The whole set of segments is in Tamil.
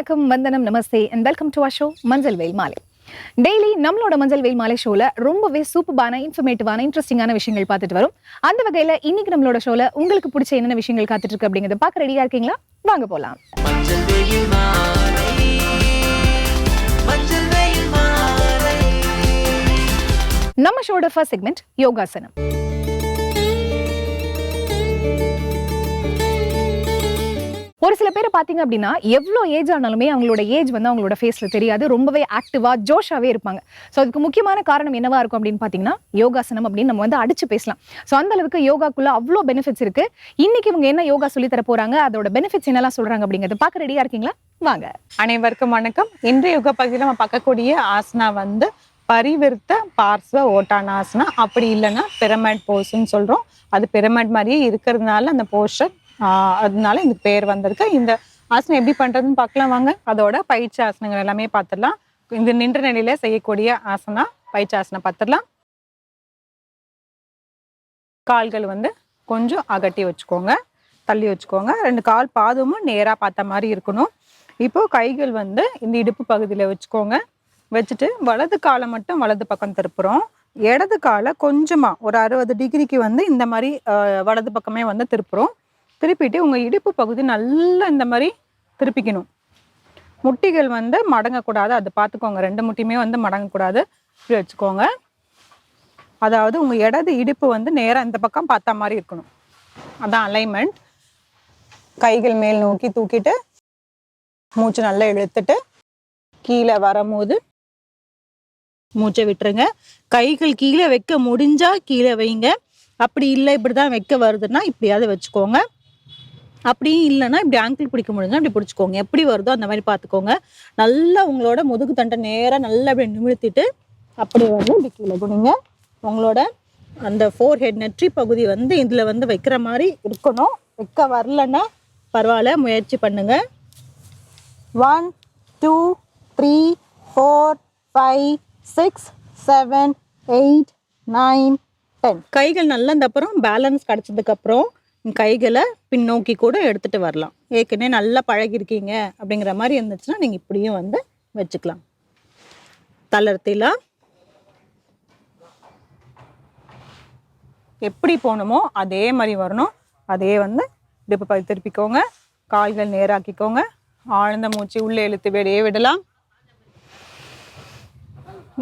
வணக்கம் வந்தனம் namaste and welcome to show Manjal Veyil Maalai. Daily நம்மளோட மஞ்சள் வெயில் மாலை ஷோல ரொம்பவே சூப்பரான இன்ஃபர்மேட்டிவான இன்ட்ரெஸ்டிங்கான விஷயங்கள் பார்த்துட்டு வரும். அந்த வகையில இன்னைக்கு நம்மளோட ஷோல உங்களுக்கு பிடிச்ச என்னென்ன விஷயங்கள் காத்துட்டு இருக்கு அப்படிங்கறத பார்க்க ரெடியா இருக்கீங்களா? வாங்க போலாம். நம்ம ஷோட ஃபர்ஸ்ட் செக்மெண்ட் யோகாசனம். ஒரு சில பேர் பார்த்தீங்க அப்படின்னா எவ்வளோ ஏஜ் ஆனாலுமே அவங்களோட ஏஜ் வந்து அவங்களோட ஃபேஸில் தெரியாது. ரொம்பவே ஆக்டிவாக ஜோஷாவே இருப்பாங்க. ஸோ அதுக்கு முக்கியமான காரணம் என்னவாக இருக்கும் அப்படின்னு பார்த்தீங்கன்னா யோகாசனம் அப்படின்னு நம்ம வந்து அடிச்சு பேசலாம். ஸோ அந்த அளவுக்கு யோகாக்குள்ள அவ்வளோ பெனிஃபிட்ஸ் இருக்குது இன்னைக்கு இவங்க என்ன யோகா சொல்லித்தர தர அதோட பெனிஃபிட்ஸ் என்னெல்லாம் சொல்கிறாங்க அப்படிங்கிறது பார்க்க ரெடியாக இருக்கீங்களா? வாங்க. அனைவருக்கும் வணக்கம். இன்றைய யோகா பகுதியில் நம்ம பார்க்கக்கூடிய ஆசனா வந்து பரிவிருத்த பார்ஸ்வ ஓட்டானாசனா அப்படி இல்லைன்னா பிரமிட் போஸ்ன்னு சொல்கிறோம் அது பிரமிட் மாதிரியே இருக்கிறதுனால அந்த போஸ்டர் அதனால இந்த பேர் வந்திருக்கு. இந்த ஆசனம் எப்படி பண்றதுன்னு பார்க்கலாம் வாங்க. அதோட பயிற்சி ஆசனங்கள் எல்லாமே பார்த்துடலாம். இந்த நின்ற நிலையில செய்யக்கூடிய ஆசனா பயிற்சி ஆசனம் பார்த்துடலாம். கால்கள் வந்து கொஞ்சம் அகட்டி வச்சுக்கோங்க. தள்ளி வச்சுக்கோங்க. ரெண்டு கால் பாதமும் நேராக பார்த்த மாதிரி இருக்கணும். இப்போ கைகள் வந்து இந்த இடுப்பு பகுதியில் வச்சுக்கோங்க. வச்சுட்டு வலது காலை மட்டும் வலது பக்கம் திருப்புறோம். இடது காலை கொஞ்சமாக ஒரு அறுபது டிகிரிக்கு வந்து இந்த மாதிரி வலது பக்கமே வந்து திருப்புறோம். திருப்பிட்டு உங்கள் இடுப்பு பகுதி நல்லா இந்த மாதிரி திருப்பிக்கணும். முட்டிகள் வந்து மடங்கக்கூடாது. அது பார்த்துக்கோங்க. ரெண்டு முட்டியுமே வந்து மடங்கக்கூடாது. இப்படி வச்சுக்கோங்க. அதாவது உங்கள் இடது இடுப்பு வந்து நேராக இந்த பக்கம் பார்த்த மாதிரி இருக்கணும். அதான் அலைன்மெண்ட் கைகள் மேல் நோக்கி தூக்கிட்டு மூச்சு நல்லா இழுத்துட்டு கீழே வரும்போது மூச்சை விட்டுருங்க. கைகள் கீழே வைக்க முடிஞ்சா கீழே வைங்க. அப்படி இல்லை இப்படி தான் வைக்க வருதுன்னா இப்படியாவது வச்சுக்கோங்க. அப்படியும் இல்லைன்னா இப்படி ஆங்கிள் பிடிக்க முடிஞ்சா இப்படி பிடிச்சிக்கோங்க. எப்படி வருதோ அந்த மாதிரி பார்த்துக்கோங்க. நல்லா உங்களோட முதுகு தண்டை நேராக நல்லா அப்படி நிமிழ்த்திட்டு அப்படி வந்து இப்படி கீழே குனிங்க. உங்களோட அந்த ஃபோர் ஹெட் நெற்றி பகுதி வந்து இதில் வந்து வைக்கிற மாதிரி இருக்கணும். வைக்க வரலன்னா பரவாயில்ல முயற்சி பண்ணுங்க. One two three four five six seven eight nine ten கைகள் நல்லா இந்த அப்புறம் பேலன்ஸ் கிடச்சதுக்கப்புறம் கைகளை பின்னோக்கி கூட எடுத்துட்டு வரலாம். ஏற்கனவே நல்லா பழகிருக்கீங்க அப்படிங்கிற மாதிரி இருந்துச்சுன்னா நீங்கள் இப்படியும் வந்து வச்சுக்கலாம். தளர்த்திலாம் எப்படி போகணுமோ அதே மாதிரி வரணும். அதே வந்து இடுப்பு பகுதி திருப்பிக்கோங்க. கால்கள் நேராக்கிக்கோங்க. ஆழ்ந்த மூச்சு உள்ளே இழுத்து வெளியே விடலாம்.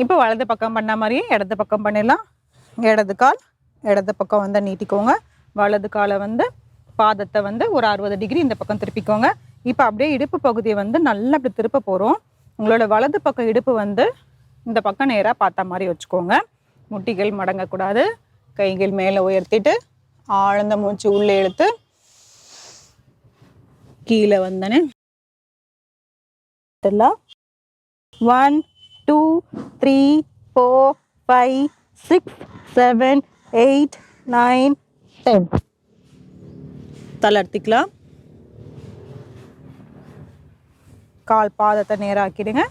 இப்போ வலது பக்கம் பண்ண மாதிரியே இடது பக்கம் பண்ணிடலாம். இடது கால் இடது பக்கம் வந்து நீட்டிக்கோங்க. வலது காலை வந்து பாதத்தை வந்து ஒரு அறுபது டிகிரி இந்த பக்கம் திருப்பிக்கோங்க. இப்போ அப்படியே இடுப்பு பகுதியை வந்து நல்லா அப்படி திருப்ப போகிறோம் உங்களோட வலது பக்கம் இடுப்பு வந்து இந்த பக்கம் நேராக பார்த்த மாதிரி வச்சுக்கோங்க. முட்டிகள் மடங்கக்கூடாது. கைகள் மேலே உயர்த்திட்டு ஆழ்ந்த மூச்சு உள்ளே இழுத்து கீழே வந்தனே one two three four five six seven eight nine தலை தளர்த்திக்கலாம் கால் பாதத்தை நேராக்கிடுங்க.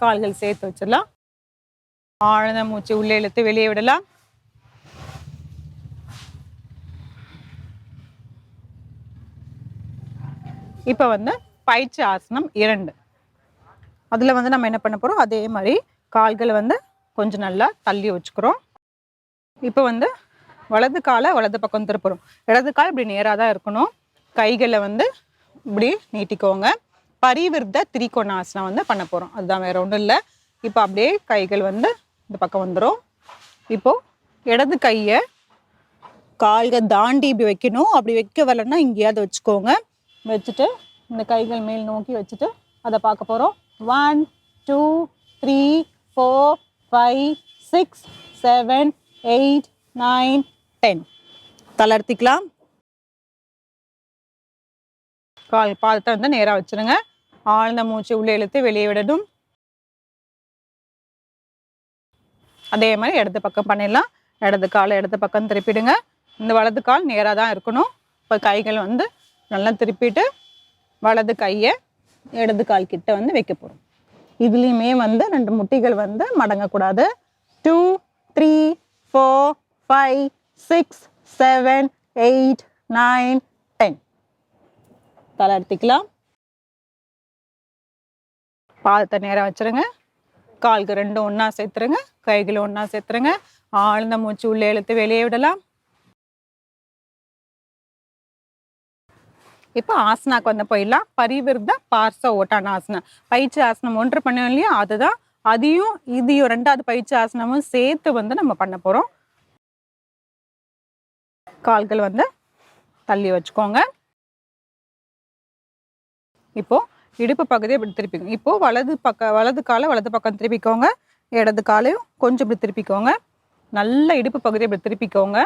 கால்கள் சேர்த்து வச்சிடலாம். ஆழ்ந்த மூச்சு உள்ளே இழுத்து வெளியே விடலாம். இப்போ வந்து பயிற்சி ஆசனம் இரண்டு. அதில் வந்து நம்ம என்ன பண்ண போகிறோம் அதே மாதிரி கால்களை வந்து கொஞ்சம் நல்லா தள்ளி வச்சுக்கிறோம். இப்போ வந்து வலது காலை வலது பக்கம் திருப்புறோம். இடது கால் இப்படி நேராக தான் இருக்கணும். கைகளை வந்து இப்படி நீட்டிக்கோங்க. பரிவிருத்த திரிகோணாசனம் வந்து பண்ண போகிறோம் அதுதான் வேற ஒன்றும் இல்லை. இப்போ அப்படியே கைகள் வந்து இந்த பக்கம் வந்துடும் இப்போது இடது கையை கால்கள் தாண்டி இப்படி வைக்கணும். அப்படி வைக்க வரலன்னா இங்கேயாவது வச்சுக்கோங்க. வச்சுட்டு இந்த கைகள் மேல் நோக்கி வச்சுட்டு அதை பார்க்க போகிறோம் one two three four five six seven eight nine ten தளர்த்திக்கலாம். கால் பாதத்தை வந்து நேராக வச்சுருங்க. ஆழ்ந்த மூச்சு உள்ளே இழுத்து வெளியே விடணும். அதே மாதிரி இடது பக்கம் பண்ணிடலாம். இடது காலை இடது பக்கம் திருப்பிடுங்க. இந்த வலது கால் நேராக தான் இருக்கணும். இப்போ கைகள் வந்து நல்லா திருப்பிட்டு வலது கையை இடது கால் கிட்ட வந்து வைக்க போகிறோம் இதுலேயுமே வந்து ரெண்டு முட்டிகள் வந்து மடங்கக்கூடாது. Two three four five six seven eight nine ten தளர்த்திக்கலாம் பாதத்தை நேராக வச்சிருங்க. கால்கள் ரெண்டும் ஒன்றா சேர்த்துருங்க. கைகளை ஒன்றா சேர்த்துருங்க. ஆழ்ந்த மூச்சு உள்ளே இழுத்து வெளியே விடலாம். இப்போ ஆசனாக்கு வந்து போயிடலாம். பரிவிருத்த பார்ச ஆசனம் பயிற்சி ஆசனம் ஒன்று பண்ணோம் இல்லையா? அதுதான். அதையும் இதையும் ரெண்டாவது பயிற்சி ஆசனமும் சேர்த்து வந்து நம்ம பண்ண போகிறோம் கால்கள் வந்து தள்ளி வச்சுக்கோங்க. இப்போது இடுப்பு பகுதியை இப்படி திருப்பிக்கோங்க. இப்போது வலது பக்க வலது காலை வலது பக்கம் திருப்பிக்கோங்க. இடது காலையும் கொஞ்சம் இப்படி திருப்பிக்கோங்க. நல்ல இடுப்பு பகுதியை இப்படி திருப்பிக்கோங்க.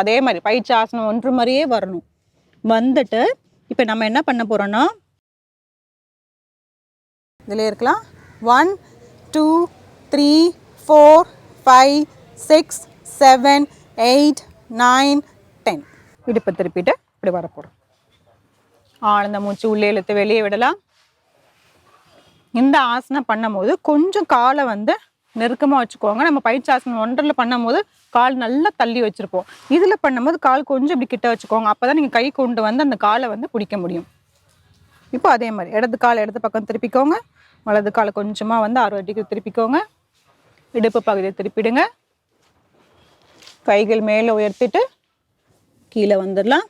அதே மாதிரி பயிற்சி ஆசனம் ஒன்று மாதிரியே வரணும். வந்துட்டு இப்போ நம்ம என்ன பண்ண போகிறோன்னா இதில் இருக்கலாம். One two three four five six seven eight nine ten. இடுப்பு திருப்பிட்டு இப்படி வரப்போகிறோம் ஆழ்ந்த மூச்சு உள்ளே இழுத்து வெளியே விடலாம். இந்த ஆசனம் பண்ணும்போது கொஞ்சம் காலை வந்து நெருக்கமாக வச்சுக்கோங்க. நம்ம பயிற்சி ஆசனம் ஒன்றரில் பண்ணும்போது கால் நல்லா தள்ளி வச்சுருப்போம். இதில் பண்ணும்போது கால் கொஞ்சம் இப்படி கிட்ட வச்சுக்கோங்க. அப்போ தான் நீங்கள் கை கொண்டு வந்து அந்த காலை வந்து பிடிக்க முடியும். இப்போ அதே மாதிரி இடது கால் இடது பக்கம் திருப்பிக்கோங்க. வலது காலை கொஞ்சமாக வந்து அறுபது டிகிரி திருப்பிக்கோங்க. இடுப்பு பகுதியை திருப்பிடுங்க. கைகள் மேலே உயர்த்திட்டு கீழே வந்துடலாம்.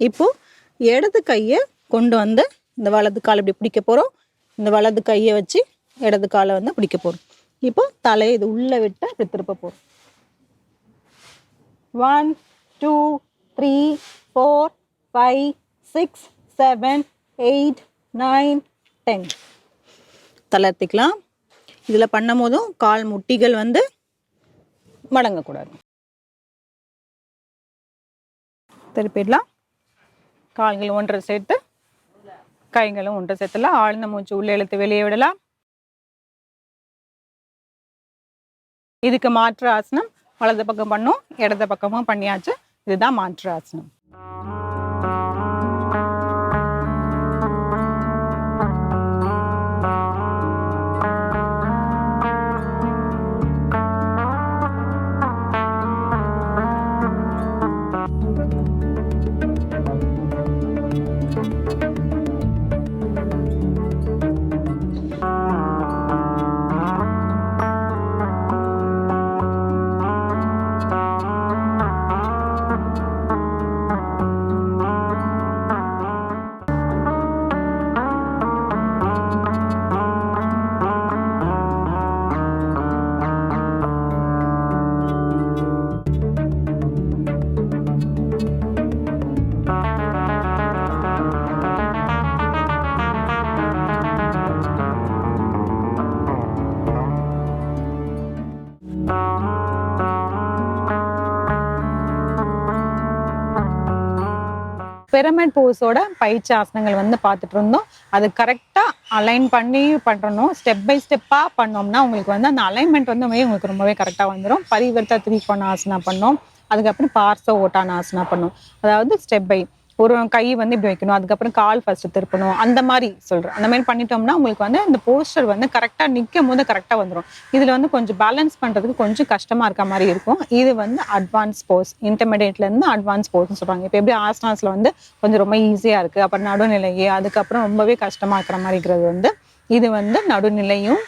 இப்போ இடது கையை கொண்டு வந்து இந்த வலது கால் இப்படி பிடிக்க போகிறோம் இந்த வலது கையை வச்சு இடது காலை வந்து பிடிக்க போகிறோம் இப்போ தலையை இது உள்ளே விட்டு இப்படி திருப்ப போகிறோம் one two three four five six seven eight nine ten தளர்த்திக்கலாம் இதில் பண்ணும் போதும் கால் முட்டிகள் வந்து மடங்கக்கூடாது. திருப்பிடலாம். கால்கள் ஒன்றை சேர்த்து கைகளும் ஒன்றை சேர்த்துலாம் ஆழ்ந்த மூச்சு உள்ளே இழுத்து வெளியே விடலாம். இதுக்கு மாற்று ஆசனம். வலது பக்கம் பண்ணும் இடது பக்கமும் பண்ணியாச்சு. இதுதான் மாற்று ஆசனம். பிரமிட் போஸோட பயிற்சி ஆசனங்கள் வந்து பார்த்துட்டு இருந்தோம் அது கரெக்டாக அலைன் பண்ணி பண்ணணும். ஸ்டெப் பை ஸ்டெப்பாக பண்ணோம்னா உங்களுக்கு வந்து அந்த அலைன்மெண்ட் வந்து உங்களுக்கு ரொம்பவே கரெக்டாக வந்துடும் பரிவர்த்த திரிகோண ஆசனா பண்ணோம். அதுக்கப்புறம் பார்ச ஓட்டான ஆசனா பண்ணோம். அதாவது ஸ்டெப் பை ஒரு கை வந்து இப்படி வைக்கணும் அதுக்கப்புறம் கால் ஃபர்ஸ்ட் திருப்பணும் அந்த மாதிரி சொல்றேன். அந்த மாதிரி பண்ணிட்டோம்னா உங்களுக்கு வந்து இந்த போஸ்டர் வந்து கரெக்டாக நிற்கும் போது கரெக்டாக வந்துடும் இதில் வந்து கொஞ்சம் பேலன்ஸ் பண்ணுறதுக்கு கொஞ்சம் கஷ்டமாக இருக்க மாதிரி இருக்கும். இது வந்து அட்வான்ஸ் போஸ் இன்டர்மீடியட்லேருந்து அட்வான்ஸ் போஸ்ன்னு சொல்றாங்க. இப்போ எப்படி ஆஸ்டான்ஸில் வந்து கொஞ்சம் ரொம்ப ஈஸியாக இருக்குது அப்புறம் நடுநிலையே அதுக்கப்புறம் ரொம்பவே கஷ்டமாக இருக்கிற மாதிரி இருக்கிறது வந்து இது வந்து நடுநிலையும்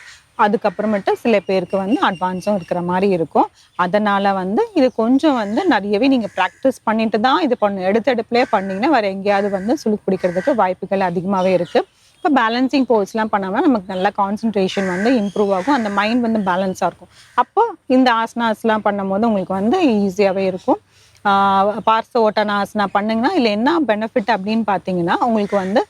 அதுக்கப்புறமேட்டு சில பேருக்கு வந்து அட்வான்ஸும் இருக்கிற மாதிரி இருக்கும். அதனால் வந்து இது கொஞ்சம் வந்து நிறையவே நீங்கள் ப்ராக்டிஸ் பண்ணிட்டு தான் இது பண்ணு எடுத்தெடுப்புலேயே பண்ணிங்கன்னா வேறு எங்கேயாவது வந்து சுளுக்கு பிடிக்கிறதுக்கு வாய்ப்புகள் அதிகமாகவே இருக்குது இப்போ பேலன்சிங் போர்ஸ்லாம் பண்ணாமல் நமக்கு நல்ல கான்சன்ட்ரேஷன் வந்து இம்ப்ரூவ் ஆகும். அந்த மைண்ட் வந்து பேலன்ஸாக இருக்கும். அப்போ இந்த ஆசனாஸ்லாம் பண்ணும்போது உங்களுக்கு வந்து ஈஸியாகவே இருக்கும். பார்ச ஓட்டனாசனா பண்ணுங்கன்னா இதில் என்ன பெனிஃபிட் அப்படின்னு பார்த்தீங்கன்னா உங்களுக்கு வந்து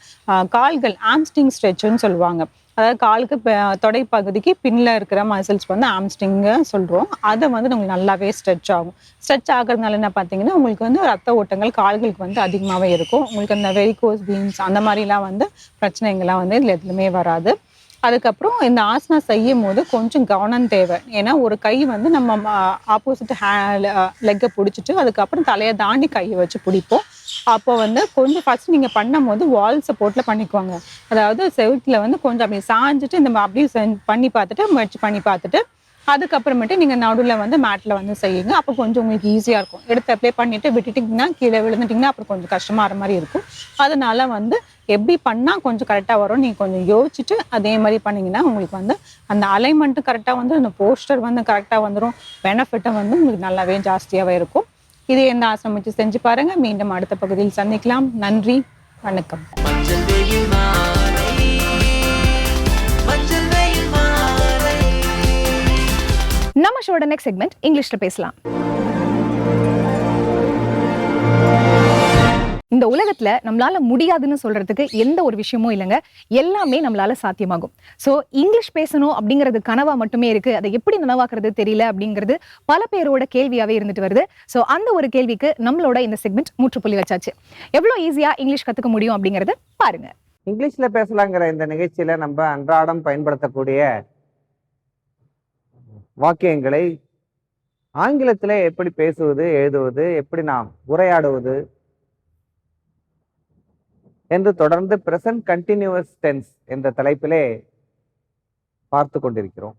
கால்கள் ஆம்ஸ்டிங் ஸ்ட்ரெச்சுன்னு சொல்லுவாங்க. அதாவது காலுக்கு தொடைப்பகுதிக்கு தொடை பகுதிக்கு இருக்கிற மசில்ஸ் வந்து ஆம்ஸ்டிங்க சொல்கிறோம் அதை வந்து உங்களுக்கு நல்லாவே ஸ்ட்ரெச் ஆகும். ஸ்ட்ரெச் ஆகிறதுனால என்ன பார்த்தீங்கன்னா உங்களுக்கு வந்து ரத்த ஓட்டங்கள் கால்களுக்கு வந்து அதிகமாகவே இருக்கும். உங்களுக்கு அந்த வெரிகோஸ் பீன்ஸ் அந்த மாதிரிலாம் வந்து பிரச்சனைகள்லாம் வந்து இதில் எதுவுமே வராது. அதுக்கப்புறம் இந்த ஆசனா செய்யும் போது கொஞ்சம் கவனம் தேவை. ஏன்னா ஒரு கை வந்து நம்ம ஆப்போசிட் ஹே லெக்கை பிடிச்சிட்டு அதுக்கப்புறம் தலையை தாண்டி கையை வச்சு பிடிப்போம். அப்போ வந்து கொஞ்சம் ஃபர்ஸ்ட் நீங்கள் பண்ணும்போது வால் சப்போர்ட்டில் பண்ணிக்குவாங்க. அதாவது செவுத்தில் வந்து கொஞ்சம் அப்படி சாஞ்சிட்டு இந்த அப்படியே செஞ்சு பண்ணி பார்த்துட்டு முயற்சி பண்ணி பார்த்துட்டு அதுக்கப்புறமேட்டு நீங்கள் நடுவில் வந்து மேட்டில் வந்து செய்யுங்க. அப்போ கொஞ்சம் உங்களுக்கு ஈஸியாக இருக்கும். எடுத்து அப்ளை பண்ணிவிட்டு விட்டுட்டிங்கன்னா கீழே விழுந்துட்டிங்கன்னா அப்புறம் கொஞ்சம் கஷ்டமாகிற மாதிரி இருக்கும். அதனால வந்து எப்படி பண்ணால் கொஞ்சம் கரெக்டாக வரும் நீங்கள் கொஞ்சம் யோசிச்சுட்டு அதே மாதிரி பண்ணீங்கன்னா உங்களுக்கு வந்து அந்த அலைன்மெண்ட்டும் கரெக்டாக வந்து அந்த போஸ்டர் வந்து கரெக்டாக வந்துடும் பெனிஃபிட்டும் வந்து உங்களுக்கு நல்லாவே ஜாஸ்தியாகவே இருக்கும். இது எந்த ஆசிரமிச்சு செஞ்சு பாருங்க. மீண்டும் அடுத்த பகுதியில் சந்திக்கலாம். நன்றி வணக்கம். நம்ம ஷோட நெக்ஸ்ட் செக்மெண்ட் இங்கிலீஷ்ல பேசலாம். இந்த உலகத்துல நம்மளால முடியாதுன்னு சொல்றதுக்கு எந்த ஒரு விஷயமும் இல்லைங்க. எல்லாமே நம்மளால சாத்தியமாகும். சோ இங்கிலீஷ் பேசணும் அப்படிங்கிறது கனவா மட்டுமே இருக்கு. அதை எப்படி நனவாக்குறது தெரியல அப்படிங்கிறது பல பேரோட கேள்வியாவே இருந்துட்டு வருது. சோ அந்த ஒரு கேள்விக்கு நம்மளோட இந்த செக்மெண்ட் முற்றுப்புள்ளி வச்சாச்சு. எவ்வளவு ஈஸியா இங்கிலீஷ் கத்துக்க முடியும் அப்படிங்கறது பாருங்க. இங்கிலீஷ்ல பேசலாங்கிற இந்த நிகழ்ச்சியில நம்ம அன்றாடம் பயன்படுத்தக்கூடிய வாக்கியங்களை ஆங்கிலத்தில் எப்படி பேசுவது எழுதுவது எப்படி நாம் உரையாடுவது என்று தொடர்ந்து பிரசன்ட் கண்டினியூவஸ் டென்ஸ் என்ற தலைப்பிலே பார்த்து கொண்டிருக்கிறோம்.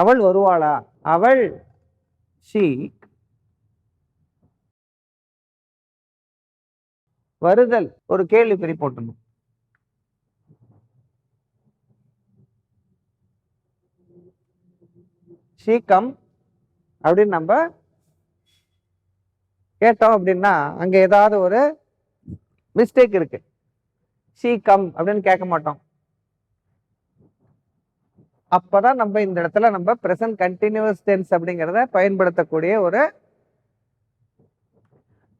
அவள் வருவாளா? அவள் ஷீ வருதல் ஒரு கேள்விக்குறி போட்டணும். சீக்கம் அப்படின்னு நம்ம கேட்டோம் அப்படின்னா அங்கே ஏதாவது ஒரு மிஸ்டேக் இருக்கு. சீக்கம் அப்படின்னு கேட்க மாட்டோம். அப்போதான் நம்ம இந்த இடத்துல நம்ம ப்ரெசன்ட் கண்டினியூஸ் டென்ஸ் அப்படிங்கிறத பயன்படுத்தக்கூடிய ஒரு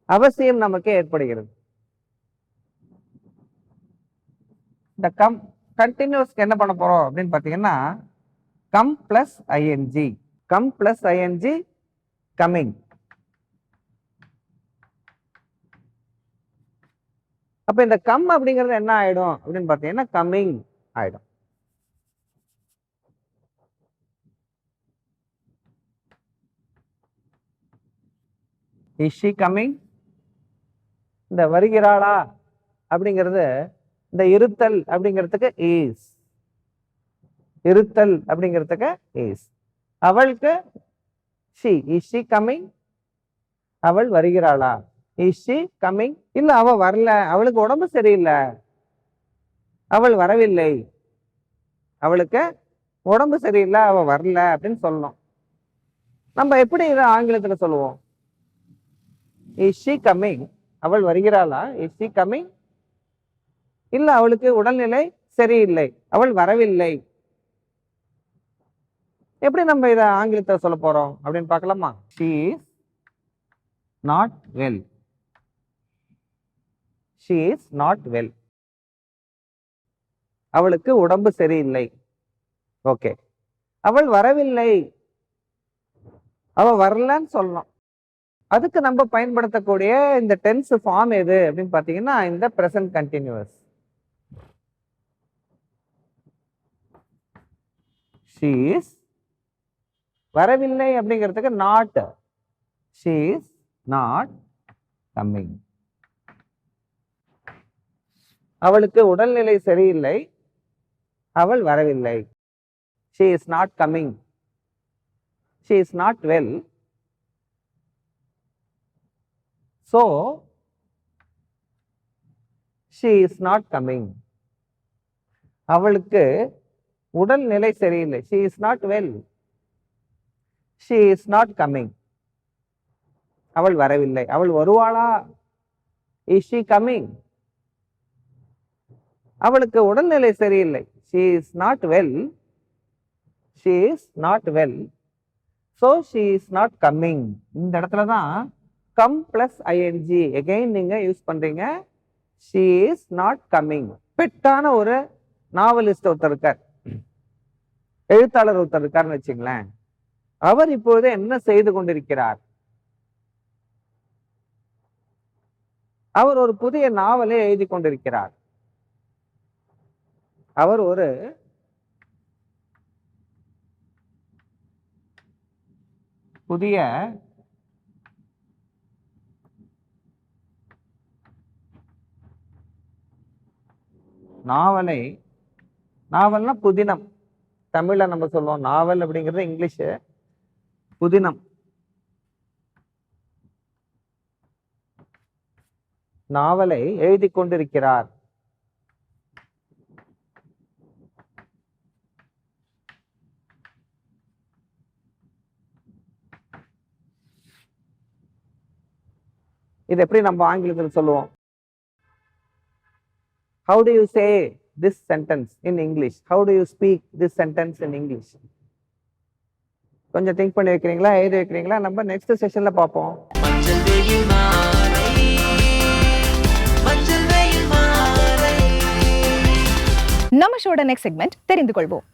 அவசியம் நமக்கு ஏற்படுகிறது. இந்த கம் கண்டினியூஸ்க்கு என்ன பண்ண போறோம் அப்படின்னு பாத்தீங்கன்னா come plus ING come plus ING coming அப்ப இந்த கம் அப்படிங்கிறது என்ன ஆயிடும் அப்படின்னு பாத்தீங்கன்னா கம்மிங் ஆயிடும். இஷி கம்மிங் இந்த வருகிறாளா அப்படிங்கிறது இந்த இருத்தல் அப்படிங்கிறதுக்கு ஈஸ் இருத்தல் அப்படிங்கிறதுக்கு ஈஸ் அவளுக்கு ஷி இஸ் ஷி கம்மிங் அவள் வருகிறாளா? இஸ் ஷி கம்மிங் இல்லை அவள் வரல. அவளுக்கு உடம்பு சரியில்லை. அவள் வரவில்லை. அவளுக்கு உடம்பு சரியில்லை. அவள் வரல அப்படின்னு சொல்லணும். நம்ம எப்படி இதை ஆங்கிலத்துல சொல்லுவோம்? இஸ் ஷி கம்மிங் அவள் வருகிறாளா? இஸ் ஷி கம்மிங் இல்லை அவளுக்கு உடல்நிலை சரியில்லை. அவள் வரவில்லை. எப்படி நம்ம இதை ஆங்கிலத்தை சொல்ல போகிறோம் அப்படின்னு பார்க்கலாமா? She is not well she is not well அவளுக்கு உடம்பு சரியில்லை. ஓகே அவள் வரவில்லை. அவ வரலன்னு சொல்லணும். அதுக்கு நம்ம பயன்படுத்தக்கூடிய இந்த டென்ஸ் ஃபார்ம் எது அப்படின்னு பார்த்தீங்கன்னா இந்த ப்ரெசன்ட் கண்டினியூஸ் ஷீஸ் வரவில்லை அப்படிங்கிறதுக்கு நாட் ஷீஸ் நாட் கம்மிங் அவளுக்கு உடல்நிலை சரியில்லை. அவள் வரவில்லை. She is not coming she is not well so she is not coming அவளுக்கு உடல்நிலை சரியில்லை. She is not well she is not coming அவள் வரவில்லை. அவள் வருவாளா? இஸ் ஷீ கம்மிங் அவளுக்கு உடல்நிலை சரியில்லை. She is not well she is not well so she is not coming இந்த இடத்துல தான் கம் பிளஸ் ஐஎன்ஜி எகெயின் நீங்கள் யூஸ் பண்ணுறீங்க ஷீ இஸ் நாட் கம்மிங் பெட்டான ஒரு நாவலிஸ்ட் ஒருத்தர் இருக்கார். எழுத்தாளர் ஒருத்தர் இருக்காருன்னு வச்சுங்களேன். அவர் இப்பொழுது என்ன செய்து கொண்டிருக்கிறார்? அவர் ஒரு புதிய நாவலை எழுதி கொண்டிருக்கிறார். அவர் ஒரு புதிய நாவலை நாவல்னா புதினம். தமிழ்ல நம்ம சொல்லுவோம் நாவல் அப்படிங்கிறது இங்கிலீஷு. புதினம். நாவலை எழுதி கொண்டிருக்கிறார். இது எப்படி நம்ம ஆங்கிலத்தில் சொல்லுவோம்? How do you say this sentence in English how do you speak this sentence in English கொஞ்சம் திங்க் பண்ணி வைக்கிறீங்களா? எழுதி வைக்கிறீங்களா? நம்ம நெக்ஸ்ட் செஷன்ல பார்ப்போம். நம்ம ஷோட நெக்ஸ்ட் செக்மெண்ட் தெரிந்து கொள்வோம்.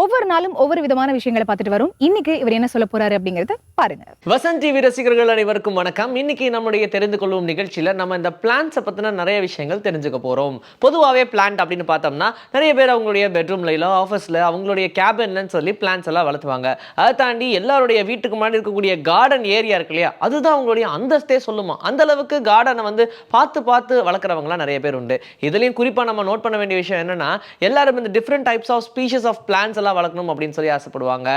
ஒவ்வொரு நாளும் ஒவ்வொரு விதமான விஷயங்களை பார்த்துட்டு வரும். இன்னைக்கு இவர் என்ன சொல்ல போறாரு அப்படிங்கறத பாருங்க. வசந்த் டிவி ரசிகர்கள் அனைவருக்கும் வணக்கம். இன்னைக்கு நம்முடைய தெரிந்து கொள்ளும் நிகழ்ச்சியில நம்ம இந்த பிளான்ஸை பத்தின நிறைய விஷயங்கள் தெரிஞ்சுக்க போறோம். பொதுவாகவே பிளான்ட் அப்படின்னு பார்த்தோம்னா நிறைய பேர் அவங்களுடைய பெட்ரூம்ல இல்ல ஆஃபீஸ்ல அவங்களுடைய கேபின்லன்னு சொல்லி பிளான்ஸ் எல்லாம் வளர்த்துவாங்க. அதை தாண்டி எல்லாருடைய வீட்டுக்கு முன்னாடி இருக்கக்கூடிய கார்டன் ஏரியா இருக்கு இல்லையா அதுதான் அவங்களுடைய அந்தஸ்தே சொல்லுமா. அந்த அளவுக்கு கார்டனை வந்து பார்த்து பார்த்து வளர்க்குறவங்களாம் நிறைய பேர் உண்டு. இதுலயும் குறிப்பா நம்ம நோட் பண்ண வேண்டிய விஷயம் என்னன்னா எல்லாரும் இந்த different types of species of plans எல்லாம் வளர்க்கணும் அப்படின்னு சொல்லி ஆசைப்படுவாங்க.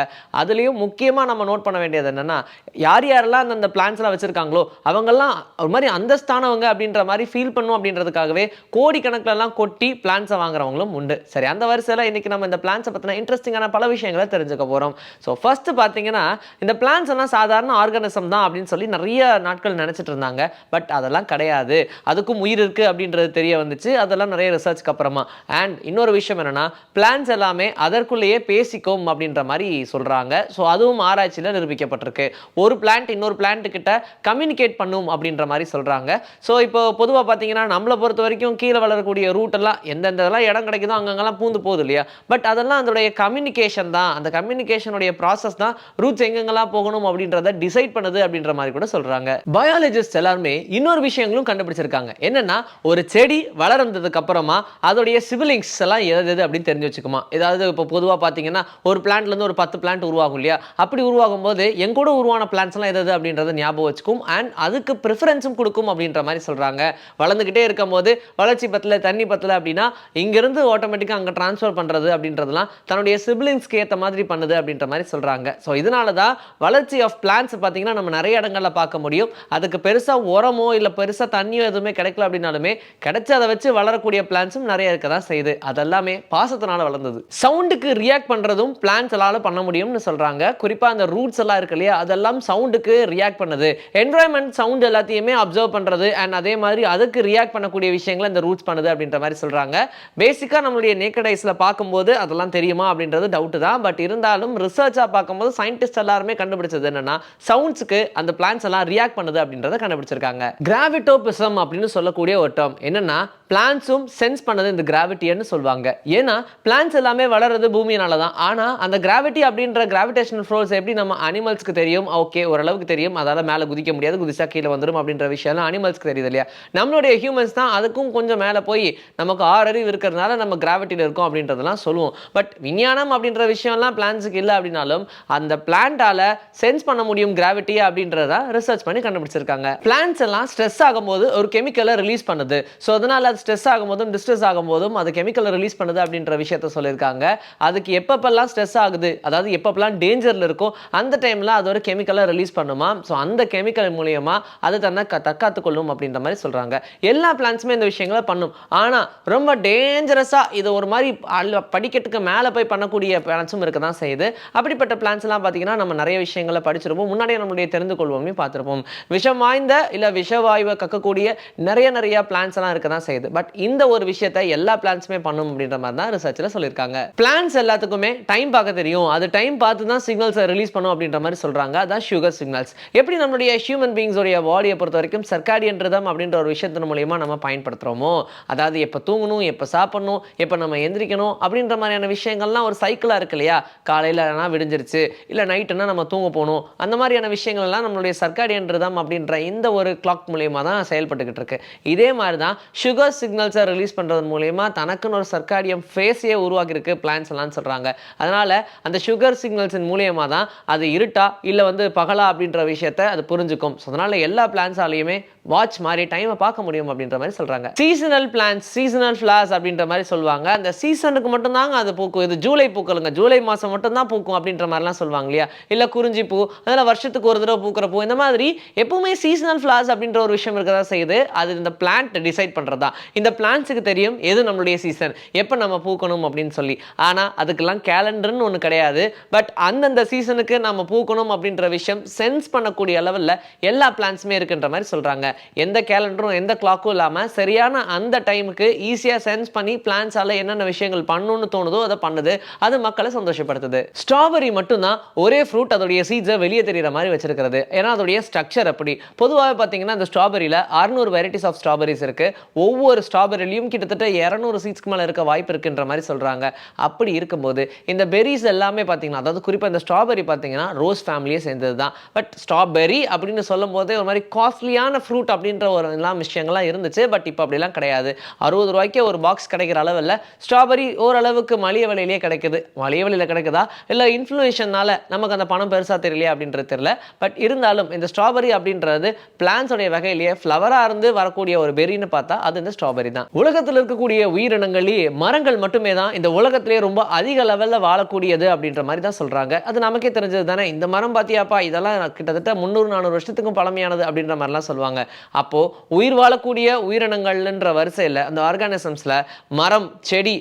அதுலேயும் முக்கியமாக நம்ம நோட் பண்ண வேண்டியது என்னென்னா யார் யாரெல்லாம் அந்தந்த பிளான்ஸ்லாம் வச்சுருக்காங்களோ அவங்கெல்லாம் ஒரு மாதிரி அந்தஸ்தானவங்க அப்படின்ற மாதிரி ஃபீல் பண்ணும் அப்படின்றதுக்காகவே கோடிக்கணக்கில் எல்லாம் கொட்டி பிளான்ஸை வாங்குறவங்களும் உண்டு. சரி அந்த வரிசையில் இன்றைக்கி நம்ம இந்த பிளான்ஸை பற்றின இன்ட்ரெஸ்டிங்கான பல விஷயங்களை தெரிஞ்சுக்க போகிறோம் ஸோ ஃபஸ்ட்டு பார்த்தீங்கன்னா இந்த பிளான்ஸ் எல்லாம் சாதாரண ஆர்கானிசம் தான் அப்படின்னு சொல்லி நிறைய நாட்கள் நினச்சிட்டு இருந்தாங்க. பட் அதெல்லாம் கிடையாது. அதுக்கும் உயிர் இருக்குது அப்படின்றது தெரிய வந்துச்சு. அதெல்லாம் நிறைய ரிசர்ச்க்கு அப்புறமா. அண்ட் இன்னொரு விஷயம் என்னென்னா பிளான்ஸ் எல்லாமே அதற்குள்ளேயே பேசிக்கும் அப்படின்ற மாதிரி சொல்றாங்க. ஸோ அதுவும் ஆராய்ச்சியில் நிரூபிக்கப்பட்டிருக்கு. ஒரு பிளான்ட் இன்னொரு பிளான்ட் கிட்ட கம்யூனிகேட் பண்ணும் அப்படின்ற மாதிரி சொல்றாங்க. ஸோ இப்போ பொதுவாக பார்த்தீங்கன்னா நம்மளை பொறுத்த வரைக்கும் கீழே வளரக்கூடிய ரூட் எல்லாம் எந்தெந்த இதெல்லாம் இடம் கிடைக்குதோ அங்கங்கெல்லாம் பூந்து போகுது இல்லையா? பட் அதெல்லாம் அதோடைய கம்யூனிகேஷன் தான். அந்த கம்யூனிகேஷனுடைய ப்ராசஸ் தான் ரூட்ஸ் எங்கெங்கெல்லாம் போகணும் அப்படின்றத டிசைட் பண்ணுது அப்படின்ற மாதிரி கூட சொல்கிறாங்க பயாலஜிஸ்ட் எல்லாருமே இன்னொரு விஷயங்களும் கண்டுபிடிச்சிருக்காங்க. என்னன்னா ஒரு செடி வளர்ந்ததுக்கு அப்புறமா அதோடைய சிபிலிங்ஸ் எல்லாம் எது எது அப்படின்னு தெரிஞ்சு வச்சுக்குமா. ஏதாவது இப்போ பொதுவாக பார்த்தீங்கன்னா ஒரு பிளான்ட்லேருந்து ஒரு பத்து பிளான்ட் உருவாகும் இல்லையா? அப்படி உருவாகும் போது எங்கூட உருவான பிளான்ஸ் எல்லாம் எது எது அப்படின்றத ஞாபகம் வச்சுக்கும். அண்ட் அதுக்கு ப்ரிஃபரன்ஸும் கொடுக்கும் அப்படின்ற மாதிரி சொல்கிறாங்க வளர்ந்துக்கிட்டே இருக்கும் போது வளர்ச்சி பத்தில் தண்ணி பத்தல அப்படின்னா இங்கிருந்து ஆட்டோமேட்டிக்காக அங்கே ட்ரான்ஸ்ஃபர் பண்றது அப்படின்றதுலாம் தன்னுடைய சிப்ளிங்ஸ்க்கு ஏற்ற மாதிரி பண்ணுது அப்படின்ற மாதிரி சொல்றாங்க. ஸோ இதனால தான் வளர்ச்சி ஆஃப் பிளான்ஸ் பார்த்தீங்கன்னா நம்ம நிறைய இடங்களில் பார்க்க முடியும். அதுக்கு பெருசா உரமோ இல்லை பெருசா தண்ணியோ எதுவுமே கிடைக்கல அப்படின்னாலுமே கிடைச்சு அதை வச்சு வளரக்கூடிய பிளான்ஸும் நிறைய இருக்க தான் செய்யுது. அதெல்லாமே பாசத்தினால வளர்ந்தது. சவுண்டுக்கு ரியாக்ட் பண்றதும் பிளான்ஸ்லால பண்ண முடியும்னு சொல்றாங்க. குறிப்பாக அந்த ரூட்ஸ் எல்லாம் இருக்கு இல்லையா? அதெல்லாம் சவுண்டுக்கு ரியாக்ட் பண்ணுது. என்வரான்மெண்ட் சவுண்ட் எல்லாத்தையுமே அப்சர்வ் பண்ணுறது அண்ட் அதே மாதிரி அதுக்கு ரியாக்ட் பண்ணக்கூடிய விஷயங்களை இந்த ரூட்ஸ் பண்ணுது அப்படின்ற மாதிரி சொல்கிறாங்க பேசிக்காக நம்மளுடைய நேக்கடைஸில் பார்க்கும்போது அதெல்லாம் தெரியுமா அப்படின்றது டவுட்டு தான். பட் இருந்தாலும் ரிசர்ச்சாக பார்க்கும்போது சயின்டிஸ்ட் எல்லாருமே கண்டுபிடிச்சது என்னென்னா சவுண்ட்ஸுக்கு அந்த பிளான்ஸ் எல்லாம் ரியாக்ட் பண்ணுது அப்படின்றத கண்டுபிடிச்சிருக்காங்க. கிராவிட்டோபிசம் அப்படின்னு சொல்லக்கூடிய ஒரு டேர்ம் என்னென்னா பிளான்ஸும் சென்ஸ் பண்ணது இந்த கிராவிட்டின்னு சொல்லுவாங்க. ஏன்னா பிளான்ஸ் எல்லாமே வளர்றது பூமியினால தான் ஆனால் அந்த கிராவிட்டி அப்படின்ற கிராவிடேஷனல் ஃபோர்ஸ் எப்படி நம்ம அனிமல்ஸ்க்கு தெரியும்? ஓகே ஓரளவுக்கு தெரியும். அதால் மேலே குதிக்க முடியாது. குதிச்சா கீழே வந்துடும் அப்படின்ற விஷயம்லாம் அனிமல்ஸ்க்கு தெரியுது இல்லையா? நம்மளுடைய ஹியூமன்ஸ் தான் அதுக்கும் கொஞ்சம் மேலே போய் நமக்கு ஆறு அறிவு இருக்கிறதுனால நம்ம கிராவிட்டியில் இருக்கோம் அப்படின்றதெல்லாம் சொல்லுவோம். பட் விஞ்ஞானம் அப்படின்ற விஷயம்லாம் பிளான்ஸுக்கு இல்லை அப்படின்னாலும் அந்த பிளான்ட்டால சென்ஸ் பண்ண முடியும் கிராவிட்டி அப்படின்றத ரிசர்ச் பண்ணி கண்டுபிடிச்சிருக்காங்க. பிளான்ஸ் எல்லாம் ஸ்ட்ரெஸ் ஆகும்போது ஒரு கெமிக்கலை ரிலீஸ் பண்ணுது. ஸோ அதனால் அது ஸ்ட்ரெஸ் ஆகும்போதும் டிஸ்ட்ரெஸ் ஆகும்போதும் அது கெமிக்கலை ரிலீஸ் பண்ணுது அப்படின்ற விஷயத்த சொல்லியிருக்காங்க. அதுக்கு எப்பப்பெல்லாம் ஸ்ட்ரெஸ் ஆகுது அதாவது எப்பப்பெல்லாம் டேஞ்சரில் இருக்கோ அந்த டைமில் அது ஒரு கெமிக்கலை ரிலீஸ் பண்ணுமா? ஸோ அந்த கெமிக்கல் மூலியமாக அது தன்னை க தற்காத்து கொள்ளும் அப்படின்ற மாதிரி சொல்கிறாங்க எல்லா பிளான்ஸுமே இந்த விஷயங்களை பண்ணும். ஆனால் ரொம்ப டேஞ்சரஸாக இது ஒரு மாதிரி அல்ல- படிக்கட்டுக்கு மேலே போய் பண்ணக்கூடிய பிளான்ஸும் இருக்க தான் செய்யுது. அப்படிப்பட்ட பிளான்ஸ்லாம் பார்த்தீங்கன்னா நம்ம நிறைய விஷயங்களை படிச்சிருப்போம். முன்னாடியே நம்மளுடைய தெரிந்து கொள்வோமே பார்த்துருப்போம். விஷம் வாய்ந்த இல்லை விஷவாயுவை கக்கக்கூடிய நிறைய நிறைய பிளான்ஸ் எல்லாம் இருக்க தான் செய்யுது. பட் இந்த ஒரு விஷயத்தை எல்லா பிளான்ஸுமே பண்ணும் அப்படின்ற மாதிரி தான் ரிசர்ச்சில் சொல்லியிருக்காங்க. பிளான்ஸ் எல்லாத்துக்குமே டைம் பார்க்க தெரியும். அது டைம் பார்த்து தான் சிக்னல்ஸை ரிலீஸ் பண்ணும் அப்படின்ற மாதிரி சொல்கிறாங்க அதான் சுகர் சிக்னல்ஸ் எப்படி நம்மளுடைய ஹியூமன் பீங்ஸோடைய பாடியை பொறுத்த வரைக்கும் சர்க்காடியன் ரிதம் அப்படின்ற ஒரு விஷயத்தின் மூலியமாக நம்ம பயன்படுத்துகிறோமோ அதாவது எப்போ தூங்கணும் எப்போ சாப்பிடணும் எப்போ நம்ம எந்திரிக்கணும் அப்படின்ற மாதிரியான விஷயங்கள்லாம் ஒரு சைக்கிளாக இருக்கு இல்லையா? காலையில் விடிஞ்சிருச்சு இல்லை நைட்டுனா நம்ம தூங்க போகணும். அந்த மாதிரியான விஷயங்கள்லாம் நம்மளுடைய சர்க்காடியன் ரிதம் அப்படின்ற இந்த ஒரு கிளாக் மூலியமாக தான் செயல்பட்டுக்கிட்டு இருக்கு. இதே மாதிரி தான் சுகர் சிக்னல்ஸை ரிலீஸ் பண்ணுறது மூலயமா தனக்குன்னு ஒரு சர்க்காடியம் ஃபேஸையே உருவாக்கியிருக்கு பிளான்ஸ் எல்லாம் சொல்கிறாங்க அதனால் அந்த சுகர் சிக்னல்ஸின் மூலியமாக தான் அது இருட்டா இல்லை வந்து பகலா அப்படின்ற விஷயத்த அது புரிஞ்சுக்கும். ஸோ அதனால் எல்லா பிளான்ஸாலையுமே வாட்ச் மாதிரி டைமை பார்க்க முடியும் அப்படின்ற மாதிரி சொல்கிறாங்க சீசனல் பிளான்ஸ் சீசனல் ஃப்ளார்ஸ் அப்படின்ற மாதிரி சொல்லுவாங்க. அந்த சீசனுக்கு மட்டும்தாங்க அது பூக்கும். இது ஜூலை பூக்களுங்க. ஜூலை மாதம் மட்டும்தான் பூக்கும் அப்படின்ற மாதிரிலாம் சொல்லுவாங்க இல்லையா? இல்லை குறிஞ்சி பூ அதனால் வருஷத்துக்கு ஒரு தடவை பூக்கிற பூ இந்த மாதிரி எப்பவுமே சீசனல் ஃப்ளார்ஸ் அப்படின்ற ஒரு விஷயம் இருக்கிறதா செய்யுது. அது இந்த பிளான்ட் டிசைட் பண்ணுறதா இந்த பிளான்ஸுக்கு தெரியும் எது நம்மளுடைய சீசன் எப்போ நம்ம பூக்கணும் அப்படின்னு சொல்லி. ஆனால் அதுக்கெல்லாம் கேலண்டர்னு ஒன்று கிடையாது. பட் அந்தந்த சீசனுக்கு நம்ம பூக்கணும் அப்படின்ற விஷயம் சென்ஸ் பண்ணக்கூடிய லெவலில் எல்லா பிளான்ஸுமே இருக்குன்ற மாதிரி சொல்கிறாங்க எந்த கேலண்டரும் எந்த கிளாக்கும் இல்லாமல் சரியான அந்த டைமுக்கு ஈஸியாக சென்ஸ் பண்ணி பிளான்ஸால் என்னென்ன விஷயங்கள் பண்ணணும்னு தோணுதோ அதை பண்ணுது. அது மக்களை சந்தோஷப்படுத்துது. ஸ்ட்ராபெரி மட்டும்தான் ஒரே ஃப்ரூட் அதோடைய சீட்ஸை வெளியே தெரியுற மாதிரி வச்சிருக்கிறது. ஏன்னா அதோடைய ஸ்ட்ரக்சர் அப்படி. பொதுவாக பார்த்தீங்கன்னா இந்த ஸ்ட்ராபெரியில் அறுநூறு வெரைட்டிஸ் ஆஃப் ஸ்ட்ராபெரிஸ் இருக்கு. ஒவ்வொரு ஸ்ட்ராபெரிலையும் கிட்டத்தட்ட இரநூறு சீட்ஸ்க்கு மேலே இருக்க வாய்ப்பு இருக்குன்ற மாதிரி சொல்கிறாங்க அப்படி இருக்கும்போது இந்த பெரிஸ் எல்லாமே பார்த்தீங்கன்னா அதாவது குறிப்பாக இந்த ஸ்ட்ராபெரி பார்த்தீங்கன்னா ரோஸ் ஃபேமிலியே சேர்ந்தது தான் பட் ஸ்ட்ராபெரி அப்படின்னு சொல்லும் போதே ஒரு மாதிரி காஸ்ட்லியான ஃப்ரூட் அப்படின்ற ஒரு எல்லாம் விஷயங்கள்லாம் இருந்துச்சு. பட் இப்போ அப்படிலாம் கிடையாது. அறுபது ரூபாய்க்கே ஒரு பாக்ஸ் கிடைக்கிற அளவில் ஸ்ட்ராபெரி ஓரளவுக்கு மலிய விலையிலேயே கிடைக்குது. மலிய விலையில் கிடைக்குதா? இல்லை இன்ஃப்ளூயேஷனால நமக்கு அந்த பணம் பெருசாக தெரியலையா அப்படின்றது தெரியல. பட் இருந்தாலும் இந்த ஸ்ட்ராபெரி அப்படின்றது பிளான்ஸோடைய வகையிலேயே ஃப்ளவராக இருந்து வரக்கூடிய ஒரு பெரின்னு பார்த்தா அது இந்த ஸ்ட்ராபெரி தான். உலகத்தில் இருக்கக்கூடிய உயிரினங்களே மரங்கள் மட்டுமே தான் இந்த உலகத்திலே ரொம்ப அதிக லெவலில் வாழக்கூடியது அப்படின்ற மாதிரி தான் சொல்கிறாங்க அது நமக்கே தெரிஞ்சது தானே? இந்த மரம் பார்த்தியாப்பா இதெல்லாம் கிட்டத்தட்ட முந்நூறு நானூறு வருஷத்துக்கும் பழமையானது அப்படின்ற மாதிரிலாம் சொல்லுவாங்க. அப்போது உயிர் வாழக்கூடிய உயிரினங்கள்ன்ற வரிசையில் அந்த ஆர்கானிசம்ஸில் மரம் செடி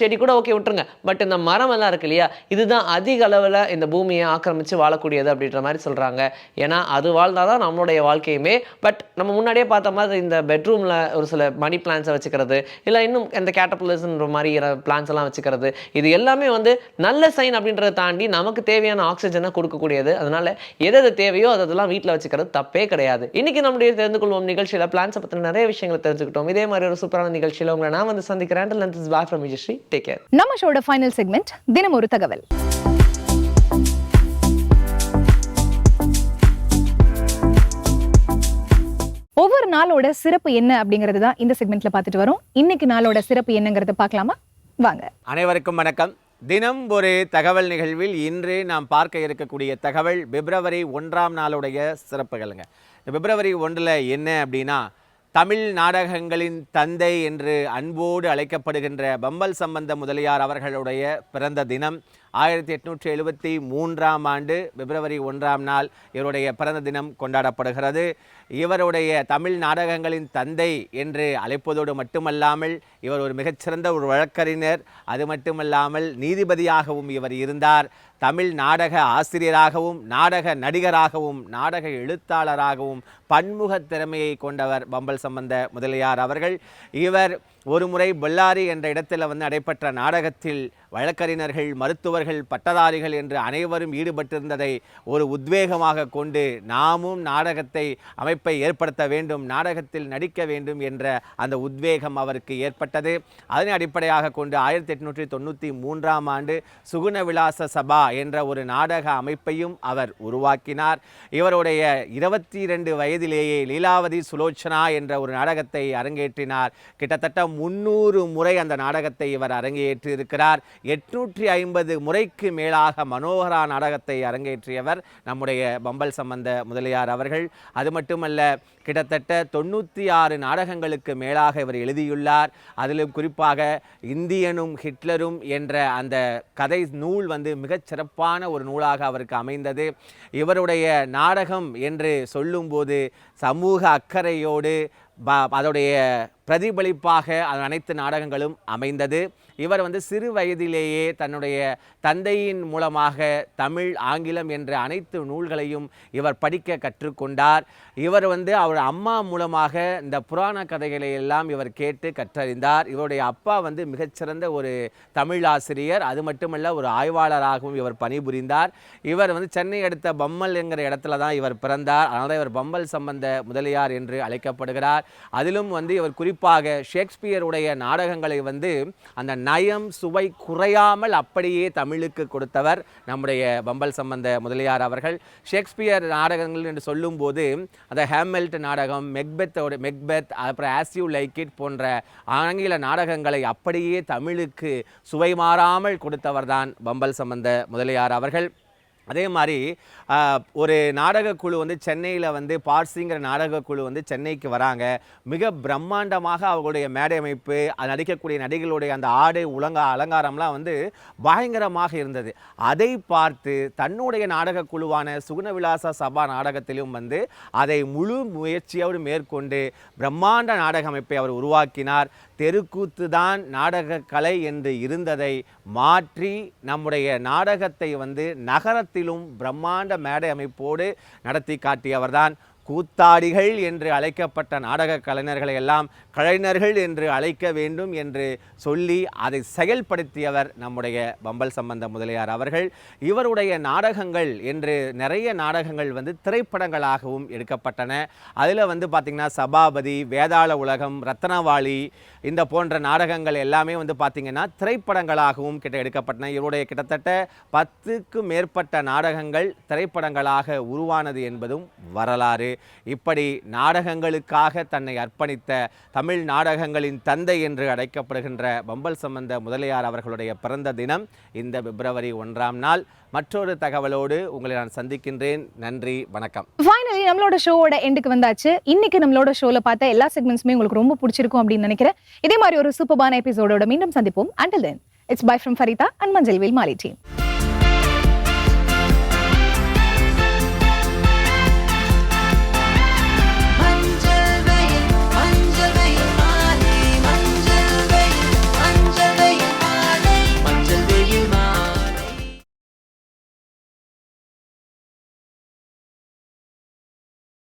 செடி கூட ஓகே விட்டுருங்க. பட் இந்த மரம் எல்லாம் இருக்கு இல்லையா இதுதான் அதிக அளவில் இந்த பூமியை ஆக்கிரமித்து வாழக்கூடியது அப்படின்ற மாதிரி சொல்கிறாங்க ஏன்னா அது வாழ்ந்தால் தான் நம்மளுடைய வாழ்க்கையுமே பட் நம்ம முன்னாடியே பார்த்த மாதிரி இந்த பெட்ரூமில் ஒரு சில மணி பிளான்ஸை வச்சுக்கிறது இல்லை இன்னும் இந்த கேட்டபிளஸ்ன்ற மாதிரி பிளான்ஸ் எல்லாம் வச்சுக்கிறது இது எல்லாமே வந்து நல்ல சைன் அப்படின்றத தாண்டி நமக்கு தேவையான ஆக்சிஜனை கொடுக்கக்கூடியது. அதனால எது எது தேவையோ அதெல்லாம் வீட்டில் வச்சுக்கிறது தப்பே கிடையாது. இன்னைக்கு நம்முடைய தெரிந்து கொள்வோம் நிகழ்ச்சியில் பிளான்ஸை பற்றின நிறைய விஷயங்களை தெரிஞ்சுக்கிட்டோம். இதே மாதிரி ஒரு சூப்பரான நிகழ்ச்சியில் உங்களை நான் வந்து சந்திக்கிறேன். விஜயஸ்ரீ டேக் கேர் நம்ம ஷோட ஃபைனல் செக்மெண்ட் தினம் ஒரு தகவல். ஒவ்வொரு நாளோட சிறப்பு என்ன அப்படிங்கிறது தான் இந்த செக்மெண்ட்ல பார்த்துட்டு வரோம். இன்னைக்கு நாளோட சிறப்பு என்னங்கிறத பார்க்கலாமா? வாங்க. அனைவருக்கும் வணக்கம். தினம் ஒரு தகவல் நிகழ்வில் இன்று நாம் பார்க்க இருக்கக்கூடிய தகவல் பிப்ரவரி ஒன்றாம் நாளுடைய சிறப்புகளுங்க. இந்த பிப்ரவரி ஒன்றில் என்ன அப்படின்னா தமிழ் நாடகங்களின் தந்தை என்று அன்போடு அழைக்கப்படுகின்ற பம்பல் சம்பந்த முதலியார் அவர்களுடைய பிறந்த தினம் ஆயிரத்தி எட்நூற்றி எழுபத்தி மூன்றாம் ஆண்டு பிப்ரவரி ஒன்றாம் நாள் இவருடைய பிறந்த தினம் கொண்டாடப்படுகிறது. இவருடைய தமிழ் நாடகங்களின் தந்தை என்று அழைப்பதோடு மட்டுமல்லாமல் இவர் ஒரு மிகச்சிறந்த ஒரு வழக்கறிஞர். அது மட்டுமல்லாமல் நீதிபதியாகவும் இவர் இருந்தார். தமிழ் நாடக ஆசிரியராகவும் நாடக நடிகராகவும் நாடக எழுத்தாளராகவும் பன்முக திறமையை கொண்டவர் பம்பல் சம்பந்த முதலியார் அவர்கள். இவர் ஒருமுறை பெல்லாரி என்ற இடத்தில் வந்து நடைபெற்ற நாடகத்தில் வழக்கறிஞர்கள் மருத்துவர்கள் பட்டதாரிகள் என்று அனைவரும் ஈடுபட்டிருந்ததை ஒரு உத்வேகமாக கொண்டு நாமும் நாடகத்தை அமைப்பை ஏற்படுத்த வேண்டும் நாடகத்தில் நடிக்க வேண்டும் என்ற அந்த உத்வேகம் அவருக்கு ஏற்பட்டது. அதனை அடிப்படையாக கொண்டு ஆயிரத்தி எட்நூற்றி தொண்ணூற்றி மூன்றாம் ஆண்டு சுகுண விலாச சபா என்ற ஒரு நாடக அமைப்பையும் அவர் உருவாக்கினார். இவருடைய இருபத்தி இரண்டு வயதிலேயே லீலாவதி சுலோச்சனா என்ற ஒரு நாடகத்தை அரங்கேற்றினார். கிட்டத்தட்ட முன்னூறு முறை அந்த நாடகத்தை இவர் அரங்கேற்றி இருக்கிறார் எட்நூற்றி ஐம்பது முறைக்கு மேலாக மனோகரா நாடகத்தை அரங்கேற்றியவர் நம்முடைய பம்பல் சம்பந்த முதலியார் அவர்கள். அது மட்டுமல்ல கிட்டத்தட்ட தொண்ணூற்றி ஆறு நாடகங்களுக்கு மேலாக இவர் எழுதியுள்ளார். அதிலும் குறிப்பாக இந்தியனும் ஹிட்லரும் என்ற அந்த கதை நூல் வந்து மிகச் சிறப்பான ஒரு நூலாக அவருக்கு அமைந்தது. இவருடைய நாடகம் என்று சொல்லும்போது சமூக அக்கறையோடு அதோடைய பிரதிபலிப்பாக அனைத்து நாடகங்களும் அமைந்தது. இவர் வந்து சிறு வயதிலேயே தன்னுடைய தந்தையின் மூலமாக தமிழ் ஆங்கிலம் என்ற அனைத்து நூல்களையும் இவர் படிக்க கற்றுக்கொண்டார். இவர் வந்து அவர் அம்மா மூலமாக இந்த புராண கதைகளை எல்லாம் இவர் கேட்டு கற்றறிந்தார். இவருடைய அப்பா வந்து மிகச்சிறந்த ஒரு தமிழ் ஆசிரியர். அது மட்டுமல்ல ஒரு ஆய்வாளராகவும் இவர் பணிபுரிந்தார். இவர் வந்து சென்னை அடுத்த பம்மல் என்கிற இடத்துல தான் இவர் பிறந்தார். அதனால் இவர் பம்பல் சம்பந்த முதலியார் என்று அழைக்கப்படுகிறார். அதிலும் வந்து இவர் குறிப்பாக ஷேக்ஸ்பியருடைய நாடகங்களை வந்து அந்த நயம் சுவை குறையாமல் அப்படியே தமிழுக்கு கொடுத்தவர் நம்முடைய பம்பல் சம்பந்த முதலியார் அவர்கள். ஷேக்ஸ்பியர் நாடகங்கள் என்று சொல்லும்போது அந்த ஹேமெல்ட் நாடகம் மெக்பெத்தோட மெக்பெத் அப்புறம் ஆஸ் யூ லைக் இட் போன்ற ஆங்கில நாடகங்களை அப்படியே தமிழுக்கு சுவை மாறாமல் கொடுத்தவர் தான் பம்பல் சம்பந்த முதலியார் அவர்கள். அதே மாதிரி ஒரு நாடகக் குழு வந்து சென்னையில் வந்து பார்சிங்கிற நாடகக் குழு வந்து சென்னைக்கு வராங்க. மிக பிரம்மாண்டமாக அவர்களுடைய மேடை அமைப்பு அது நடிக்கக்கூடிய நடிகளுடைய அந்த ஆடை உலங்க அலங்காரம்லாம் வந்து பயங்கரமாக இருந்தது. அதை பார்த்து தன்னுடைய நாடகக்குழுவான சுகுணவிலாச சபா நாடகத்திலும் வந்து அதை முழு முயற்சியோடு மேற்கொண்டு பிரம்மாண்ட நாடக அமைப்பை அவர் உருவாக்கினார். தெருக்கூத்து தான் நாடக கலை என்று இருந்ததை மாற்றி நம்முடைய நாடகத்தை வந்து நகரத்திலும் பிரம்மாண்ட மேடை அமைப்போடு நடத்தி காட்டியவர்தான் கூத்தாடிகள் என்று அழைக்கப்பட்ட நாடக கலைஞர்களை எல்லாம் கலைஞர்கள் என்று அழைக்க வேண்டும் என்று சொல்லி அதை செயல்படுத்தியவர் நம்முடைய பம்பல் சம்பந்த முதலியார் அவர்கள். இவருடைய நாடகங்கள் என்று நிறைய நாடகங்கள் வந்து திரைப்படங்களாகவும் எடுக்கப்பட்டன. அதில் வந்து பார்த்திங்கன்னா சபாபதி வேதாள உலகம் ரத்னவாளி இந்த போன்ற நாடகங்கள் எல்லாமே வந்து பார்த்திங்கன்னா திரைப்படங்களாகவும் கிட்ட எடுக்கப்பட்டன. இவருடைய கிட்டத்தட்ட பத்துக்கும் மேற்பட்ட நாடகங்கள் திரைப்படங்களாக உருவானது என்பதும் வரலாறு. இப்படி நாடகங்களுக்காக தன்னை அர்ப்பணித்த தமிழ் தமிழ் நாடகங்களின் தந்தை என்று அழைக்கப்படுகின்ற பம்பல் சம்பந்த முதலியார் அவர்களுடைய பிறந்த தினம் இந்த பிப்ரவரி ஒன்றாம் நாள். மற்றொரு தகவலோடு உங்களை நான் சந்திக்கின்றேன். நன்றி வணக்கம். ஃபைனலி நம்மளோட ஷோவோட எண்டுக்கு வந்தாச்சு. இன்னைக்கு நம்மளோட ஷோல பார்த்த எல்லா செக்மெண்ட்ஸுமே உங்களுக்கு ரொம்ப பிடிச்சிருக்கும் அப்படின்னு நினைக்கிறேன். இதே மாதிரி ஒரு சூப்பர்பான எபிசோடோட மீண்டும் சந்திப்போம். Until then it's bye from Farida and மஞ்சள் வேல் மாலி டீம்